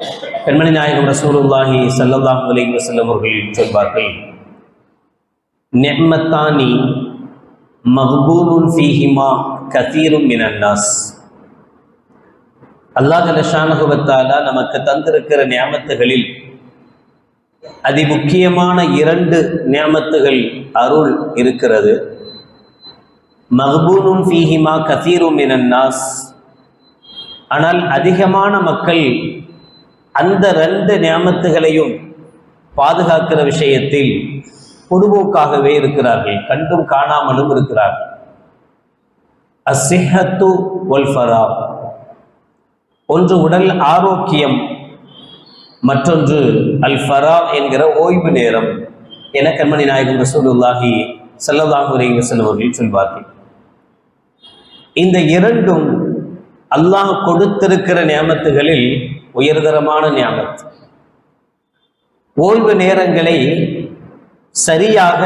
பெண்மணி நாயகம் ரசூலுல்லாஹி ஸல்லல்லாஹு அலைஹி வஸல்லம் அவர்கள் சொல்வார்கள் நெம்மத்தானி மக்பூலுன் ஃபீஹிமா கசீரும் மினன் அல்லாஹ் ஜல்லஷானஹு நமக்கு தந்திருக்கிற நியமத்துகளில் அதி முக்கியமான இரண்டு நியமத்துகள் அருள் இருக்கிறது. மக்பூனும் ஃபீஹிமா கசீரும் மினன்னாஸ். ஆனால் அதிகமான மக்கள் அந்த ரெண்டு நியமத்துகளையும் பாதுகாக்கிற விஷயத்தில் பொதுபோக்காகவே இருக்கிறார்கள் கண்டும் காணாமலும் இருக்கிறார்கள். அசிஹத்து ஒல்ஃபரா ஒன்று உடல் ஆரோக்கியம் மற்றொன்று அல் ஃபரா என்கிற ஓய்வு நேரம் என கண்மணி நாயகன் ரசூலுல்லாஹி ஸல்லல்லாஹு அலைஹி செல்வர்கள் சொல்வார்கள். இந்த இரண்டும் அல்லாஹ் கொடுத்திருக்கிற நியமத்துகளில் உயர்தரமான நியாமத் ஓய்வு நேரங்களை சரியாக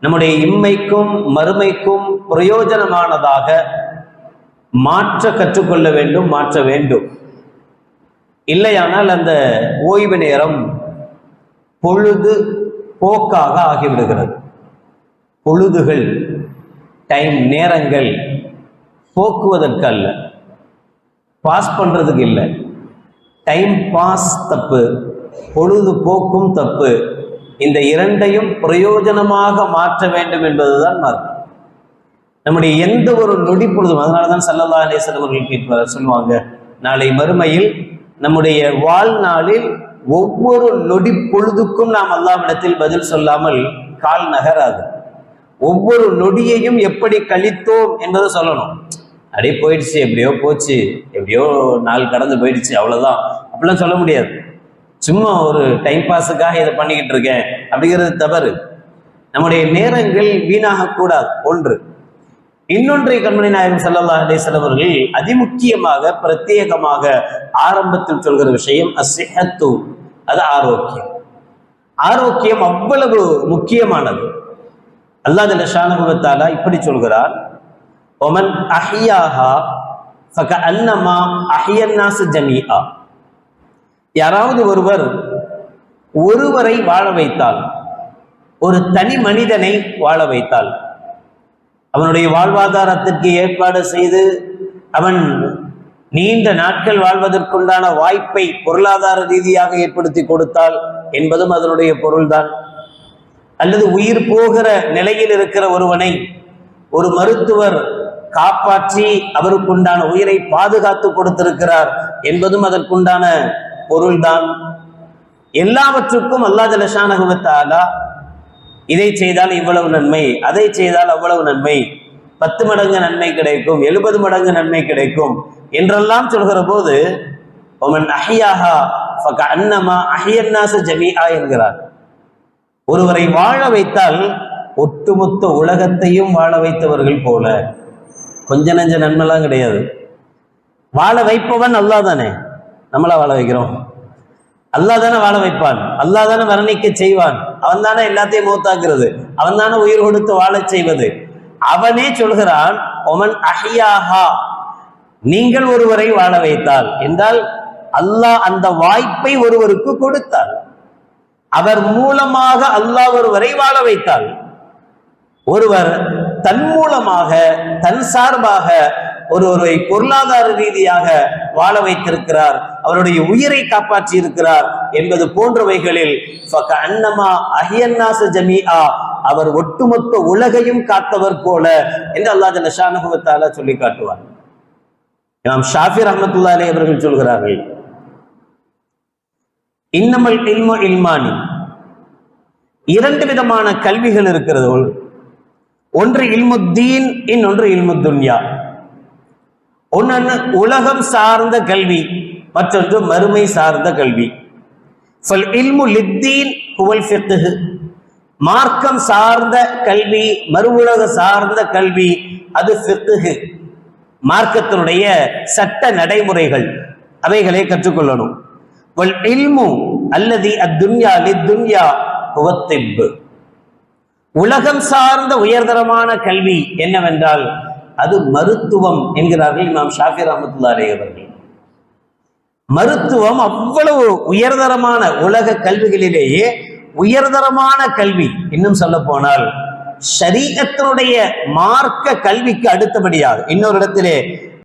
நம்முடைய இம்மைக்கும் மறுமைக்கும் பிரயோஜனமானதாக மாற்ற கற்றுக்கொள்ள வேண்டும் மாற்ற வேண்டும். இல்லையானால் அந்த ஓய்வு நேரம் பொழுது போக்காக ஆகிவிடுகிறது. பொழுதுகள் டைம் நேரங்கள் போக்குவதற்கு அல்ல. பாஸ் பண்ணுறதுக்கு இல்லை. டைம் பாஸ் தப்பு பொழுதுபோக்கும் தப்பு. இந்த இரண்டையும் பிரயோஜனமாக மாற்ற வேண்டும் என்பதுதான் மார்க்கம். நம்முடைய எந்த ஒரு நொடி பொழுதும் அதனால தான் சல்லல்லா அலேசன் அவர்கள் சொல்லுவாங்க நாளை மறுமையில் நம்முடைய வாழ்நாளில் ஒவ்வொரு நொடி பொழுதுக்கும் நாம் அல்லாவிடத்தில் பதில் சொல்லாமல் கால் நகராது. ஒவ்வொரு நொடியையும் எப்படி கழித்தோம் என்பதை சொல்லணும். அப்படியே போயிடுச்சு எப்படியோ போச்சு. எப்படியோ நாள் கடந்து போயிடுச்சு அவ்வளவுதான். அப்படிலாம் சொல்ல முடியாது. சும்மா ஒரு டைம் பாஸுக்காக இதை பண்ணிக்கிட்டு இருக்கேன் அப்படிங்கிறது தவறு. நம்முடைய நேரங்கள் வீணாக கூடாது ஒன்று. இன்னொன்றை கண்மணி நாயகம் சல்லல்லா அலிஸ்லாம் அவர்கள் அதிமுக்கியமாக பிரத்யேகமாக ஆரம்பத்தில் சொல்கிற விஷயம் அசிஹத்து அது ஆரோக்கியம். ஆரோக்கியம் அவ்வளவு முக்கியமானது. அல்லாஹ் ஷானகுவத்தாலா இப்படி சொல்கிறார் ஒமன் அஹியாஹா அன்னமா அஹியன்னாசு ஜமீஆ யாராவது ஒருவர் ஒருவரை வாழ வைத்தால் ஒரு தனி மனிதனை வாழ வைத்தால் அவனுடைய வாழ்வாதாரத்திற்கு ஏற்பாடு செய்து அவன் நீண்ட நாட்கள் வாழ்வதற்குண்டான வாய்ப்பை பொருளாதார ரீதியாக ஏற்படுத்தி கொடுத்தால் என்பதும் அதனுடைய பொருள்தான். அல்லது உயிர் போகிற நிலையில் இருக்கிற ஒருவனை ஒரு மருத்துவர் காப்பாற்றி அவருக்குண்டான உயிரை பாதுகாத்து கொடுத்திருக்கிறார் என்பதும் அதற்குண்டான பொருள்தான். எல்லாவற்றுக்கும் அல்லா ஜலஷானகுவத்தாலா இதை செய்தால் இவ்வளவு நன்மை அதை செய்தால் அவ்வளவு நன்மை பத்து மடங்கு நன்மை கிடைக்கும் எழுபது மடங்கு நன்மை கிடைக்கும் என்றெல்லாம் சொல்கிற போது ஒமன் அஹியாஹா அன்னமா அஹியன்னாச ஜமீஆ என்கிறார். ஒருவரை வாழ வைத்தால் ஒட்டுமொத்த உலகத்தையும் வாழ வைத்தவர்கள் போல கொஞ்ச நஞ்ச நன்மைலாம் கிடையாது. வாழ வைப்பவன் அல்லா தானே நம்மளா வாழ வைக்கிறோம். அல்லா தானே வாழ வைப்பான். அல்லா தானே வர்ணிக்க செய்வான். அவன் தானே எல்லாத்தையும் மூத்தாக்குறது. அவன் தானே உயிர் கொடுத்து வாழச் செய்வது. அவனே சொல்கிறான் ஒமன் அஹியாஹா. நீங்கள் ஒருவரை வாழ வைத்தால் என்றால் அல்லாஹ் அந்த வாய்ப்பை ஒருவருக்கு கொடுத்தார். அவர் மூலமாக அல்லாஹ் ஒருவரை வாழ வைத்தார். ஒருவர் தன் மூலமாக தன் சார்பாக ஒருவரை பொருளாதார ரீதியாக வாழ வைத்திருக்கிறார். அவருடைய உயிரை காப்பாற்றி இருக்கிறார் என்பது போன்றவைகளில் அன்னமா அஹியன்னாச ஜமீஆ. அவர் ஒட்டுமொத்த உலகையும் காத்தவர் போல என்று அல்லாஹ் நஷானுபவத்தால சொல்லி காட்டுவார். நாம் ஷாஃபி ரஹமத்துல்லா அலி அவர்கள் சொல்கிறார்கள் இன்னமல் இல்மோ இல்மானி. இரண்டு விதமான கல்விகள் இருக்கிறது. ஒன்று இல்முத்தீன் இன்னொன்று இல்முத்துன்யா. ஒன்று உலகம் சார்ந்த கல்வி மற்றொன்று மறுமை சார்ந்த கல்வி. இல்மு லித்தீன் புவல் ஃபிக்ஹு. மார்க்கம் சார்ந்த கல்வி மறு சார்ந்த கல்வி அது ஃபிக்ஹு. மார்க்கத்தினுடைய சட்ட நடைமுறைகள் அவைகளை கற்றுக்கொள்ளணும். வல் இல்மு அல்லது அத்துன்யா லித்துன்யா ஹுவத்திப்பு உலகம் சார்ந்த உயர்தரமான கல்வி என்னவென்றால் அது மருத்துவம் என்கிறார்கள் நாம் ஷாஃபி ரஹமத்துல்லா அவர்கள். மருத்துவம் அவ்வளவு உயர்தரமான உலக கல்விகளிலேயே உயர்தரமான கல்வி. இன்னும் சொல்ல போனால் ஷரீஅத்தினுடைய மார்க்க கல்விக்கு அடுத்தபடியாக இன்னொரு இடத்திலே